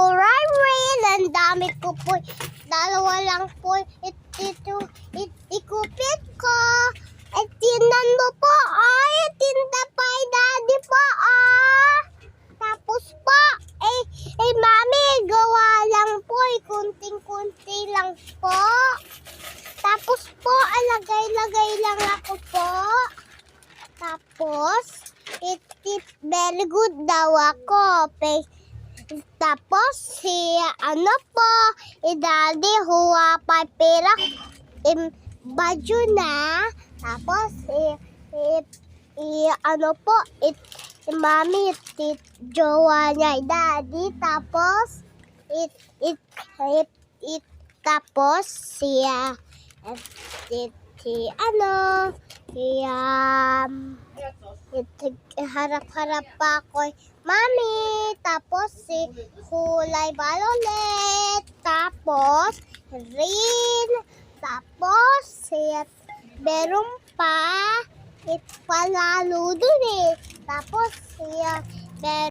kulay rail. Ang dami ko po. Dalawa lang po. It, ito, it, ikupit ko. At tinan mo po. Ay, tinda pa ay daddy po. Ah. Tapos po. Eh, eh, mami, gawa lang po. Eh, kunting-kunti lang po. Tapos po, ah, alagay-lagay lang ako po. Tapos, it, very good daw ako. Face tapos, si, ano po, si daddy huwa pa pera, im, badyo na. Tapos, si, si, si, ano po, it, si mami, it, jowa niya, daddy. Tapos, it, it, it, it, tapos, siya, it, it, si, ano, si, um, harap-harap pa ako, mami, tapos si kulay violet, tapos green, tapos si meron pa, it palalo dun eh, tapos si, meron